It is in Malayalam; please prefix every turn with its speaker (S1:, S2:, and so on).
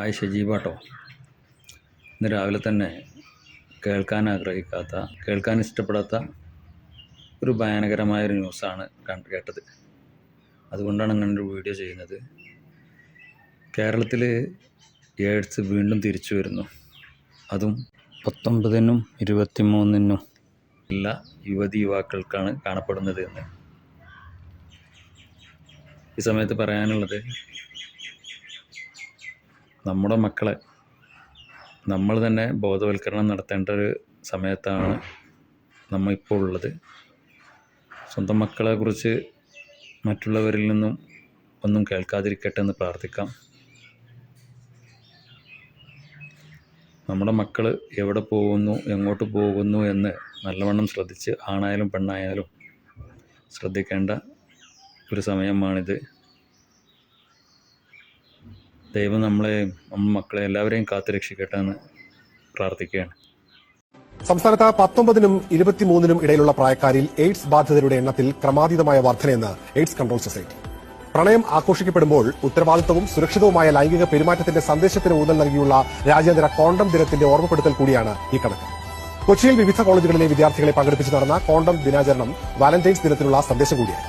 S1: ഹായ് ഷജീബാട്ടോ ഇന്ന് രാവിലെ തന്നെ കേൾക്കാൻ ആഗ്രഹിക്കാത്ത കേൾക്കാൻ ഇഷ്ടപ്പെടാത്ത ഒരു ഭയാനകരമായൊരു ന്യൂസാണ് കേട്ടത്. അതുകൊണ്ടാണ് അങ്ങനെ ഒരു വീഡിയോ ചെയ്യുന്നത്. കേരളത്തിൽ എയ്ഡ്സ് വീണ്ടും തിരിച്ചു വരുന്നു. അതും പത്തൊമ്പതിനും ഇരുപത്തിമൂന്നിനും ഉള്ള യുവതി യുവാക്കൾക്കാണ് കാണപ്പെടുന്നത് എന്ന്. ഈ സമയത്ത് പറയാനുള്ളത് നമ്മുടെ മക്കളെ നമ്മൾ തന്നെ ബോധവൽക്കരണം നടത്തേണ്ട ഒരു സമയത്താണ് നമ്മൾ ഇപ്പോൾ ഉള്ളത്. സ്വന്തം മക്കളെ കുറിച്ച് മറ്റുള്ളവരിൽ നിന്നും ഒന്നും കേൾക്കാതിരിക്കട്ടെ എന്ന് പ്രാർത്ഥിക്കാം. നമ്മുടെ മക്കൾ എവിടെ പോകുന്നു എങ്ങോട്ട് പോകുന്നു എന്ന് നല്ലവണ്ണം ശ്രദ്ധിച്ച് ആണായാലും പെണ്ണായാലും ശ്രദ്ധിക്കേണ്ട ഒരു സമയമാണിത്. ദൈവം നമ്മളെ നമ്മുടെ മക്കളെ എല്ലാവരെയും കാത്തു രക്ഷിക്കട്ടെ എന്ന് പ്രാർത്ഥിക്കുകയാണ്.
S2: സംസ്ഥാനത്ത് പത്തൊമ്പതിനും ഇരുപത്തിമൂന്നിനും ഇടയിലുള്ള പ്രായക്കാരിൽ എയ്ഡ്സ് ബാധിതരുടെ എണ്ണത്തിൽ ക്രമാതീതമായ വർധനയെന്ന് എയ്ഡ്സ് കൺട്രോൾ സൊസൈറ്റി. പ്രണയം ആഘോഷിക്കപ്പെടുമ്പോൾ ഉത്തരവാദിത്തവും സുരക്ഷിതവുമായ ലൈംഗിക പെരുമാറ്റത്തിന്റെ സന്ദേശത്തിന് ഊന്നൽ നൽകിയുള്ള രാജ്യാന്തര കോണ്ടം ദിനത്തിന്റെ ഓർമ്മപ്പെടുത്തൽ കൂടിയാണ് ഈ കണക്ക്. കൊച്ചിയിൽ വിവിധ കോളേജുകളിലെ വിദ്യാർത്ഥികളെ പങ്കെടുപ്പിച്ച് നടന്ന കോണ്ടം ദിനാചരണം വാലന്റൈൻസ് ദിനത്തിനുള്ള സന്ദേശം കൂടിയായി